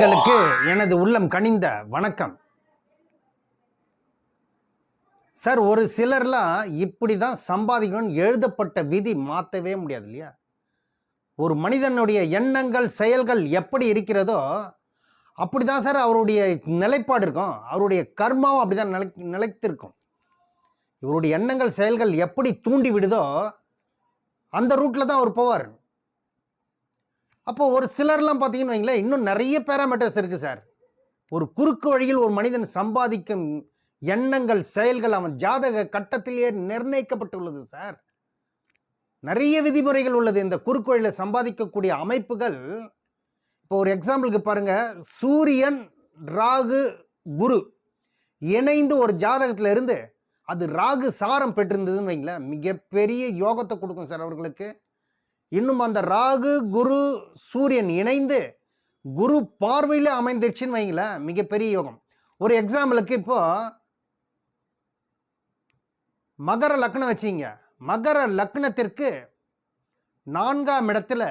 நேயர்களுக்கு எனது உள்ளம் கனிந்த வணக்கம். சார் ஒரு சிலர்லாம் இப்படி தான் சம்பாதிக்கணும்னு எழுதப்பட்ட விதி மாற்றவே முடியாது இல்லையா? ஒரு மனிதனுடைய எண்ணங்கள் செயல்கள் எப்படி இருக்கிறதோ அப்படி தான் சார் அவருடைய நிலைப்பாடு இருக்கும். அவருடைய கர்மாவும் அப்படி தான் நிலை நிலைத்திருக்கும். இவருடைய எண்ணங்கள் செயல்கள் எப்படி தூண்டி விடுதோ அந்த ரூட்டில் தான் அவர் போவார். அப்போது ஒரு சிலர்லாம் பார்த்தீங்கன்னு வைங்களேன் இன்னும் நிறைய பேராமீட்டர்ஸ் இருக்குது சார் ஒரு குறுக்கு வழியில் ஒரு மனிதன் சம்பாதிக்கும் எண்ணங்கள் செயல்கள் அவன் ஜாதக கட்டத்திலேயே நிர்ணயிக்கப்பட்டுள்ளது சார் நிறைய விதிமுறைகள் உள்ளது. இந்த குறுக்கு வழியில் சம்பாதிக்கக்கூடிய அமைப்புகள் இப்போ ஒரு எக்ஸாம்பிளுக்கு பாருங்கள் சூரியன் ராகு குரு இணைந்து ஒரு ஜாதகத்தில் இருந்து அது ராகு சாரம் பெற்றிருந்ததுன்னு வைங்களேன் மிகப்பெரிய யோகத்தை கொடுக்கும் சார் அவர்களுக்கு. இன்னும் அந்த ராகு குரு சூரியன் இணைந்து குரு பார்வையில் அமைந்துருச்சுன்னு வைங்களேன் மிகப்பெரிய யோகம். ஒரு எக்ஸாம்பிளுக்கு இப்போ மகர லக்னம் வச்சிங்க. மகர லக்னத்திற்கு நான்காம் இடத்துல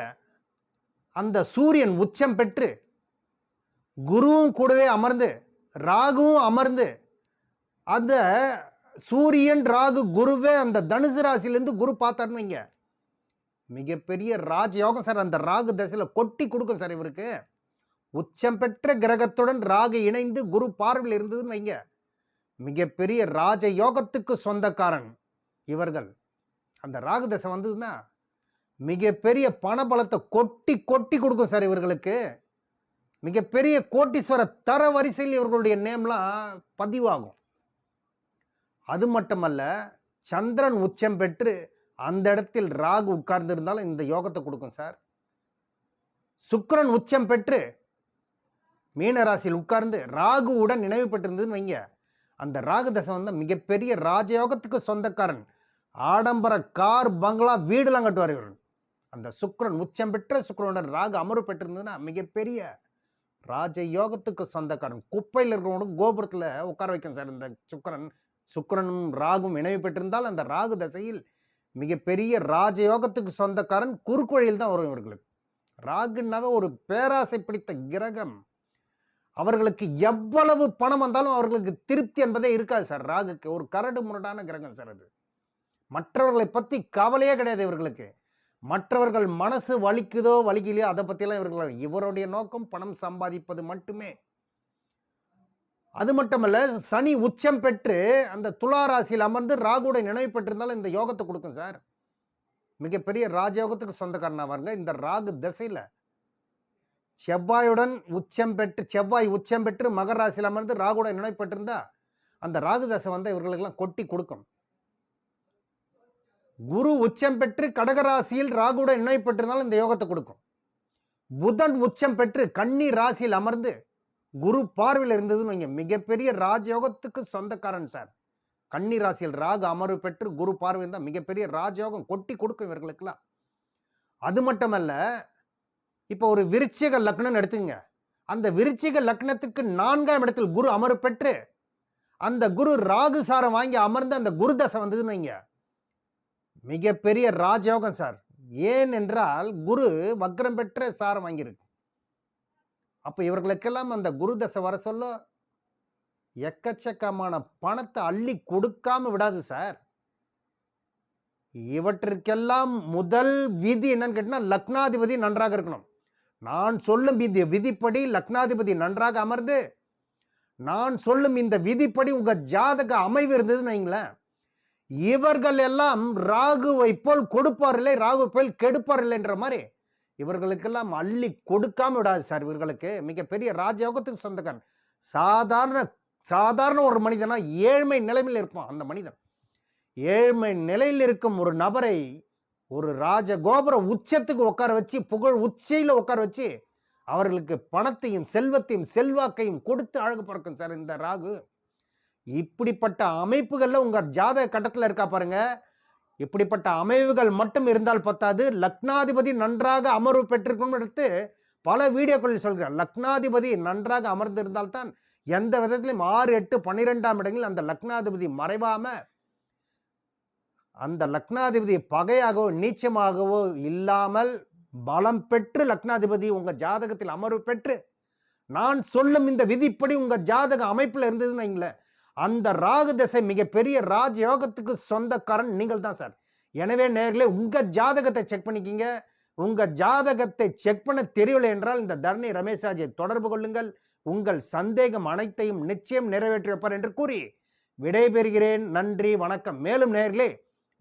அந்த சூரியன் உச்சம் பெற்று குருவும் கூடவே அமர்ந்து ராகுவும் அமர்ந்து அந்த சூரியன் ராகு குருவே அந்த தனுசு ராசிலேருந்து குரு பார்த்தாருன்னு வைங்க. மிகப்பெரிய ராஜயோகம் சார் அந்த ராகு தசையில் கொட்டி கொடுக்கும் சார் இவருக்கு. உச்சம் பெற்ற கிரகத்துடன் ராகு இணைந்து குரு பார்வையில் இருந்ததுன்னு வைங்க. மிகப்பெரிய ராஜ யோகத்துக்கு சொந்தக்காரன் இவர்கள். அந்த ராகு தசை வந்ததுன்னா மிகப்பெரிய பணபலத்தை கொட்டி கொட்டி கொடுக்கும் சார் இவர்களுக்கு. மிகப்பெரிய கோட்டீஸ்வர தர வரிசையில் இவர்களுடைய நேம்லாம் பதிவாகும். அது மட்டுமல்ல சந்திரன் உச்சம் பெற்று அந்த இடத்தில் ராகு உட்கார்ந்திருந்தாலும் இந்த யோகத்தை கொடுக்கும் சார். சுக்கரன் உச்சம் பெற்று மீனராசியில் உட்கார்ந்து ராகுவுடன் நினைவு பெற்றிருந்ததுன்னு வைங்க. அந்த ராகு தசை வந்து மிகப்பெரிய ராஜயோகத்துக்கு சொந்தக்காரன். ஆடம்பர கார் பங்களா வீடுலாம் கட்டுவார் இவர். அந்த சுக்கரன் உச்சம் பெற்ற சுக்கரனுடன் ராகு அமர்வு பெற்றிருந்ததுன்னா மிகப்பெரிய ராஜயோகத்துக்கு சொந்தக்காரன். குப்பையில் இருக்கிறவங்க கோபுரத்தில் உட்கார வைக்கும் சார். இந்த சுக்கரன் சுக்கரனும் ராகும் இணைவு பெற்றிருந்தால் அந்த ராகு தசையில் மிகப்பெரிய ராஜயோகத்துக்கு சொந்தக்காரன் குறுக்கு வழியில் தான் வரும் இவர்களுக்கு. ராகுன்னாவே ஒரு பேராசை பிடித்த கிரகம். அவர்களுக்கு எவ்வளவு பணம் வந்தாலும் அவர்களுக்கு திருப்தி என்பதே இருக்காது சார். ராகுக்கு ஒரு கரடு முரடான கிரகம் சார் அது. மற்றவர்களை பற்றி கவலையே கிடையாது இவர்களுக்கு. மற்றவர்கள் மனசு வலிக்குதோ வலிக்கலையோ அதை பற்றியெல்லாம் இவர்கள் இவருடைய நோக்கம் பணம் சம்பாதிப்பது மட்டுமே. அது மட்டுமல்ல சனி உச்சம் பெற்று அந்த துலா ராசியில் அமர்ந்து ராகுடைய நினைவு பெற்றிருந்தாலும் இந்த யோகத்தை கொடுக்கும் சார். மிகப்பெரிய ராஜயோகத்துக்கு சொந்தக்காரனாவாருங்க இந்த ராகு திசையில். செவ்வாயுடன் உச்சம் பெற்று செவ்வாய் உச்சம் பெற்று மகர ராசியில் அமர்ந்து ராகுடைய நினைவு பெற்றிருந்தா அந்த ராகு தசை வந்து இவர்களுக்கெல்லாம் கொட்டி கொடுக்கும். குரு உச்சம் பெற்று கடகராசியில் ராகுடன் நினைவு பெற்றிருந்தாலும் இந்த யோகத்தை கொடுக்கும். புதன் உச்சம் பெற்று கன்னி ராசியில் அமர்ந்து குரு பார்வையில் இருந்ததுன்னு வைங்க. மிகப்பெரிய ராஜயோகத்துக்கு சொந்தக்காரன் சார் கன்னி ராசியில் ராகு அமர்வு பெற்று குரு பார்வை இருந்தால் மிகப்பெரிய ராஜயோகம் கொட்டி கொடுக்கும் இவர்களுக்கெல்லாம். அது மட்டுமல்ல இப்போ ஒரு விருச்சிக லக்னம்னு எடுத்துங்க அந்த விருச்சிக லக்னத்துக்கு நான்காம் இடத்தில் குரு அமர்வு பெற்று அந்த குரு ராகு சாரம் வாங்கி அமர்ந்து அந்த குரு தசை வந்ததுன்னு வைங்க. மிகப்பெரிய ராஜயோகம் சார் ஏன் என்றால் குரு வக்ரம் பெற்ற சாரம் வாங்கியிருக்கு. அப்போ இவர்களுக்கெல்லாம் அந்த குரு தசை வர சொல்ல எக்கச்சக்கமான பணத்தை அள்ளி கொடுக்காம விடாது சார். இவற்றிற்கெல்லாம் முதல் விதி என்னன்னு கேட்டால் லக்னாதிபதி நன்றாக இருக்கணும். நான் சொல்லும் விதி விதிப்படி லக்னாதிபதி நன்றாக அமர்ந்து நான் சொல்லும் இந்த விதிப்படி உங்கள் ஜாதக அமைவு இருந்ததுன்னு வைங்களேன். இவர்கள் எல்லாம் ராகுவை போல் கொடுப்பார் இல்லை ராகு போல் கெடுப்பார் இல்லைன்ற மாதிரி இவர்களுக்கெல்லாம் அள்ளி கொடுக்காம விடாது சார். இவர்களுக்கு மிகப்பெரிய ராஜயோகத்துக்கு சொந்தக்காரன். சாதாரண சாதாரண ஒரு மனிதனா ஏழ்மை நிலைமையில் இருப்பான் அந்த மனிதன். ஏழ்மை நிலையில் இருக்கும் ஒரு நபரை ஒரு ராஜ கோபுர உச்சத்துக்கு உட்கார வச்சு புகழ் உச்சியில் உட்கார வச்சு அவர்களுக்கு பணத்தையும் செல்வத்தையும் செல்வாக்கையும் கொடுத்து அழகு பிறக்கும் சார் இந்த ராகு. இப்படிப்பட்ட அமைப்புகளில் உங்கள் ஜாதக கட்டத்தில் இருக்கா பாருங்கள் இப்படிப்பட்ட அமைவுகள் மட்டும் இருந்தால் பத்தாது. லக்னாதிபதி நன்றாக அமர்வு பெற்றிருக்கணும் எடுத்து பல வீடியோக்களில் சொல்கிறார். லக்னாதிபதி நன்றாக அமர்ந்திருந்தால்தான் எந்த விதத்திலும் ஆறு எட்டு பன்னிரெண்டாம் இடங்களில் அந்த லக்னாதிபதி மறைவாம அந்த லக்னாதிபதி பகையாகவோ நீச்சமாகவோ இல்லாமல் பலம் பெற்று லக்னாதிபதி உங்கள் ஜாதகத்தில் அமர்வு பெற்று நான் சொல்லும் இந்த விதிப்படி உங்கள் ஜாதக அமைப்பில் இருந்ததுன்னு வைங்களேன். அந்த ராகு தசை மிகப்பெரிய ராஜயோகத்துக்கு சொந்தக்காரன் நீங்கள் தான் சார். எனவே நேர்களே உங்கள் ஜாதகத்தை செக் பண்ணிக்கிங்க. உங்கள் ஜாதகத்தை செக் பண்ண தெரியவில்லை என்றால் இந்த தரணி ரமேஷ் ராஜை தொடர்பு கொள்ளுங்கள். உங்கள் சந்தேகம் அனைத்தையும் நிச்சயம் நிறைவேற்றி வைப்பார் என்று கூறி விடைபெறுகிறேன். நன்றி வணக்கம். மேலும் நேர்களே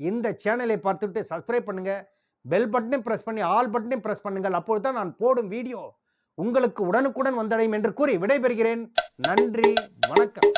இந்த சேனலை பார்த்துட்டு சப்ஸ்கிரைப் பண்ணுங்கள் பெல் பட்டனையும் ப்ரெஸ் பண்ணி ஆல் பட்டனையும் ப்ரெஸ் பண்ணுங்கள். அப்பொழுது தான் நான் போடும் வீடியோ உங்களுக்கு உடனுக்குடன் வந்தடையும் என்று கூறி விடைபெறுகிறேன். நன்றி வணக்கம்.